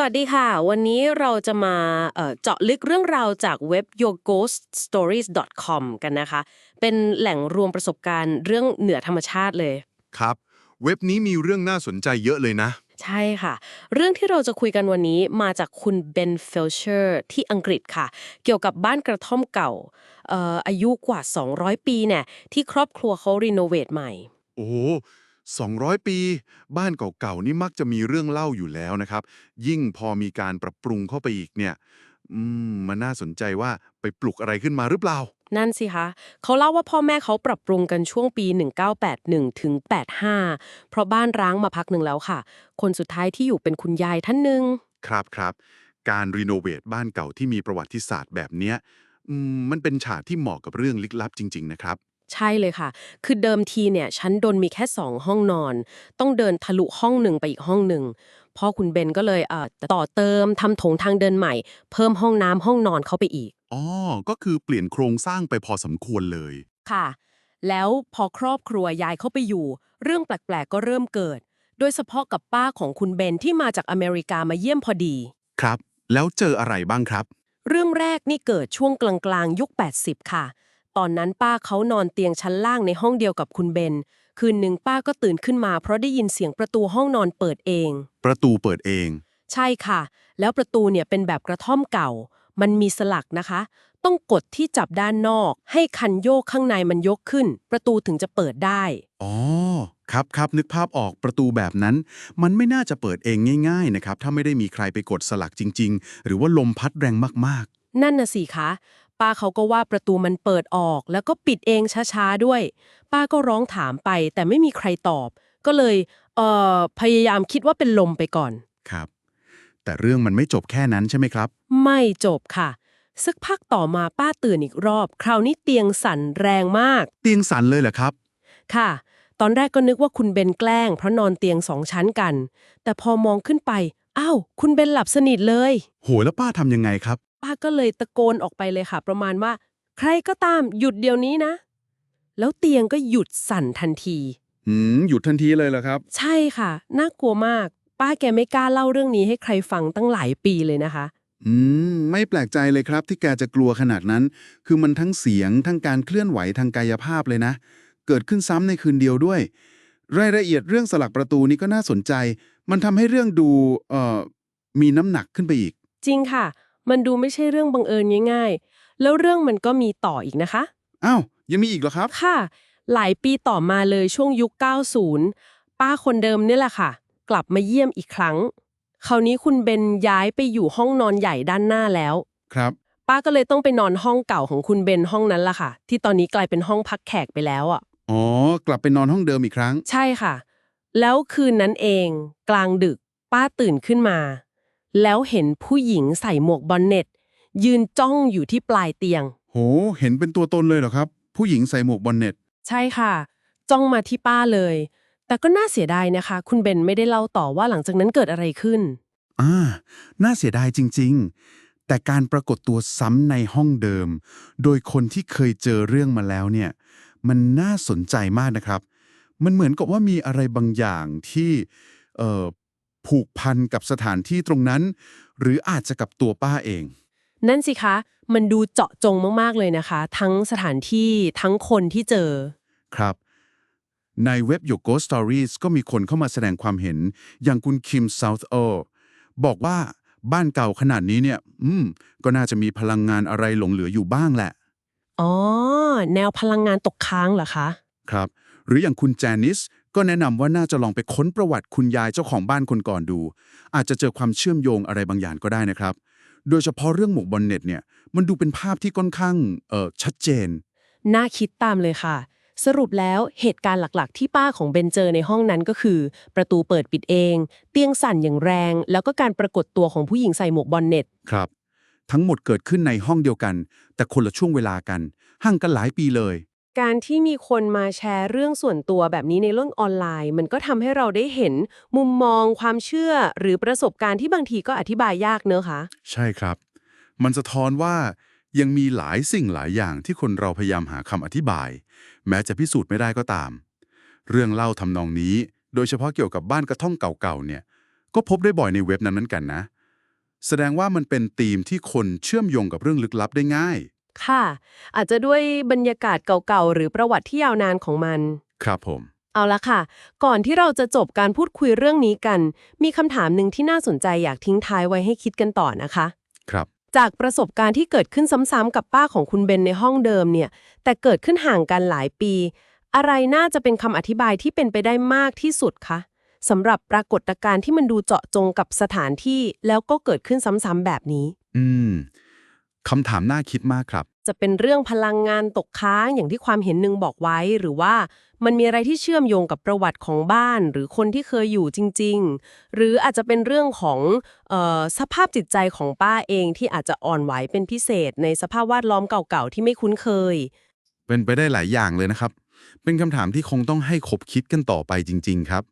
สวัสดีค่ะ วันนี้เราจะมาเอ่อเจาะลึกเรื่องราวจากเว็บ yourghoststories.com กันนะคะ เป็นแหล่งรวมประสบการณ์เรื่องเหนือธรรมชาติเลย ครับ เว็บนี้มีเรื่องน่าสนใจเยอะเลยนะ ใช่ค่ะ เรื่องที่เราจะคุยกันวันนี้มาจากคุณเบนเฟลเชอร์ที่อังกฤษค่ะ เกี่ยวกับบ้านกระท่อมเก่าเอ่ออายุกว่า 200 ปีเนี่ยที่ครอบครัวเขารีโนเวทใหม่ โอ้โห 200 ปี บ้านเก่าๆนี่มักจะมีเรื่องเล่าอยู่แล้วนะครับ ยิ่งพอมีการปรับปรุงเข้าไปอีกเนี่ยอืมมันน่าสนใจว่าไปปลุกอะไรขึ้นมาหรือเปล่า นั่นสิคะ เขาเล่าว่าพ่อแม่เขาปรับปรุงกันช่วงปี 1981 ถึง 85 เพราะบ้านร้างมาพักหนึ่งแล้วค่ะ คนสุดท้ายที่อยู่เป็นคุณยายท่านหนึ่งครับครับ การรีโนเวทบ้านเก่าที่มีประวัติศาสตร์แบบเนี้ยอืมมันเป็นฉากที่เหมาะกับเรื่องลึกลับจริง ๆ นะครับ ใช่เลยค่ะ คือเดิมทีเนี่ยชั้นดนมีแค่สองห้องนอน ต้องเดินทะลุห้องหนึ่งไปอีกห้องหนึ่งพ่อคุณเบนก็เลยเอ่อต่อเติมทำโถงทางเดินใหม่ เพิ่มห้องน้ำห้องนอนเข้าไปอีก อ๋อ ก็คือเปลี่ยนโครงสร้างไปพอสมควรเลย ค่ะ แล้วพอครอบครัวย้ายเข้าไปอยู่ เรื่องแปลกๆ ก็เริ่มเกิด โดยเฉพาะกับป้าของคุณเบนที่มาจากอเมริกามาเยี่ยมพอดี ครับ แล้วเจออะไรบ้างครับ เรื่องแรกนี่เกิดช่วงกลางๆ ยุค 80 ค่ะ ตอนนั้นป้าเขานอนเตียงชั้นล่างในห้องเดียวกับคุณเบน คืนหนึ่งป้าก็ตื่นขึ้นมา เพราะได้ยินเสียงประตูห้องนอนเปิดเอง ประตูเปิดเอง ใช่ค่ะ แล้วประตูเนี่ยเป็นแบบกระท่อมเก่า มันมีสลักนะคะ ต้องกดที่จับด้านนอก ให้คันโยกข้างในมันยกขึ้น ประตูถึงจะเปิดได้ อ๋อ ครับครับนึกภาพออกประตูแบบนั้น มันไม่น่าจะเปิดเองง่าย ๆนะครับ ถ้าไม่ได้มีใครไปกดสลักจริง ๆ หรือว่าลมพัดแรงมากนั่นน่ะสิคะ ป้าเขาก็ว่าประตูมันเปิดออก แล้วก็ปิดเองช้าๆด้วย ป้าก็ร้องถามไป แต่ไม่มีใครตอบ ก็เลยเอ่อพยายามคิดว่าเป็นลมไปก่อนๆครับ แต่เรื่องมันไม่จบแค่นั้นใช่ไหมครับ ไม่จบค่ะ สักพักต่อมาป้าตื่นอีกรอบ คราวนี้เตียงสั่นแรงมาก เตียงสั่นเลยเหรอครับ ค่ะ ตอนแรกก็นึกว่าคุณเบนแกล้ง เพราะนอนเตียงสองชั้นกัน แต่พอมองขึ้นไป อ้าว คุณเบนหลับสนิทเลย โหแล้วป้าทำยังไงครับ ป้าก็เลยตะโกนออกไปเลยค่ะ ประมาณว่า ใครก็ตามหยุดเดี๋ยวนี้นะ แล้วเตียงก็หยุดสั่นทันที หืมหยุดทันทีเลยเหรอครับ ใช่ค่ะ น่ากลัวมาก ป้าแกไม่กล้าเล่าเรื่องนี้ให้ใครฟังตั้งหลายปีเลยนะคะ อืม ไม่แปลกใจเลยครับ ที่แกจะกลัวขนาดนั้น คือมันทั้งเสียงทั้งการเคลื่อนไหวทางกายภาพเลยนะ เกิดขึ้นซ้ำในคืนเดียวด้วย รายละเอียดเรื่องสลักประตูนี้ก็น่าสนใจ มันทำให้เรื่องดูเอ่อมีน้ำหนักขึ้นไปอีก จริงค่ะ มันดูไม่ใช่เรื่องบังเอิญง่ายๆ แล้วเรื่องมันก็มีต่ออีกนะคะ อ้าวยังมีอีกเหรอครับ ค่ะ หลายปีต่อมาเลยช่วงยุค 90 ป้าคนเดิมเนี่ยแหละค่ะ กลับมาเยี่ยมอีกครั้ง คราวนี้คุณเบนย้ายไปอยู่ห้องนอนใหญ่ด้านหน้าแล้ว ครับ ป้าก็เลยต้องไปนอนห้องเก่าของคุณเบนห้องนั้นล่ะค่ะ ที่ตอนนี้กลายเป็นห้องพักแขกไปแล้วอะ อ๋อ กลับไปนอนห้องเดิมอีกครั้ง ใช่ค่ะ แล้วคืนนั้นเอง กลางดึก ป้าตื่นขึ้นมา แล้วเห็นผู้หญิงใส่หมวกบอนเน็ต ยืนจ้องอยู่ที่ปลายเตียง โห เห็นเป็นตัวตนเลยเหรอครับ ผู้หญิงใส่หมวกบอนเน็ต ใช่ค่ะ จ้องมาที่ป้าเลย แต่ก็น่าเสียดายนะคะ คุณเบนไม่ได้เล่าต่อว่าหลังจากนั้นเกิดอะไรขึ้น อ่า น่าเสียดายจริง ๆ แต่การปรากฏตัวซ้ำในห้องเดิม โดยคนที่เคยเจอเรื่องมาแล้วเนี่ย มันน่าสนใจมากนะครับ มันเหมือนกับว่ามีอะไรบางอย่างที่เอ่อ ผูกพันกับสถานที่ตรงนั้น หรืออาจจะกับตัวป้าเอง นั่นสิคะ มันดูเจาะจงมาก ๆ เลยนะคะ ทั้งสถานที่ทั้งคนที่เจอ ครับ ในเว็บ Your Ghost Stories ก็มีคนเข้ามาแสดงความเห็น อย่างคุณคิม s o u t h o บอกว่าบ้านเก่าขนาดนี้เนี่ย อืม ก็น่าจะมีพลังงานอะไรหลงเหลืออยู่บ้างแหละ อ๋อ แนวพลังงานตกค้างเหรอคะ ครับ หรืออย่างคุณแจนิส ก็แนะนำว่าน่าจะลองไปค้นประวัติคุณยายเจ้าของบ้านคนก่อนดู อาจจะเจอความเชื่อมโยงอะไรบางอย่างก็ได้นะครับ โดยเฉพาะเรื่องหมวกบอนเน็ตเนี่ยมันดูเป็นภาพที่ค่อนข้างเอ่อชัดเจน น่าคิดตามเลยค่ะ สรุปแล้วเหตุการณ์หลักๆ ที่ป้าของเบนเจอในห้องนั้นก็คือ ประตูเปิดปิดเอง เตียงสั่นอย่างแรง แล้วก็การปรากฏตัวของผู้หญิงใส่หมวกบอนเน็ตครับ ทั้งหมดเกิดขึ้นในห้องเดียวกัน แต่คนละช่วงเวลากันห่างกันหลายปีเลย การที่มีคนมาแชร์เรื่องส่วนตัวแบบนี้ในโลกองออนไลน์ มันก็ทำให้เราได้เห็นมุมมองความเชื่อหรือประสบการณ์ที่บางทีก็อธิบายยากเนอะคะ ใช่ครับ มันสะท้อนว่ายังมีหลายสิ่งหลายอย่างที่คนเราพยายามหาคำอธิบาย แม้จะพิสูจน์ไม่ได้ก็ตาม เรื่องเล่าทำนองนี้ โดยเฉพาะเกี่ยวกับบ้านกระท่อมเก่าๆเนี่ย ก็พบได้บ่อยในเว็บนั้นเหมือนกันนะ แสดงว่ามันเป็นธีมที่คนเชื่อมโยงกับเรื่องลึกลับได้ง่าย ค่ะ อาจจะด้วยบรรยากาศเก่าๆ หรือประวัติที่ยาวนานของมัน ครับผม เอาละค่ะ ก่อนที่เราจะจบการพูดคุยเรื่องนี้กัน มีคำถามหนึ่งที่น่าสนใจอยากทิ้งท้ายไว้ให้คิดกันต่อนะคะ ครับ จากประสบการณ์ที่เกิดขึ้นซ้ำๆกับป้าของคุณเบนในห้องเดิมเนี่ย แต่เกิดขึ้นห่างกันหลายปี อะไรน่าจะเป็นคำอธิบายที่เป็นไปได้มากที่สุดคะสำหรับปรากฏการณ์ที่มันดูเจาะจงกับสถานที่ แล้วก็เกิดขึ้นซ้ำๆแบบนี้ อืม คำถามน่าคิดมากครับ จะเป็นเรื่องพลังงานตกค้างอย่างที่ความเห็นหนึ่งบอกไว้ หรือว่ามันมีอะไรที่เชื่อมโยงกับประวัติของบ้าน หรือคนที่เคยอยู่จริง ๆ หรืออาจจะเป็นเรื่องของเออสภาพจิตใจของป้าเองที่อาจจะอ่อนไหวเป็นพิเศษ ในสภาพแวดล้อมเก่าๆที่ไม่คุ้นเคย เป็นไปได้หลายอย่างเลยนะครับ เป็นคำถามที่คงต้องให้คบคิดกันต่อไปจริง ๆ ครับ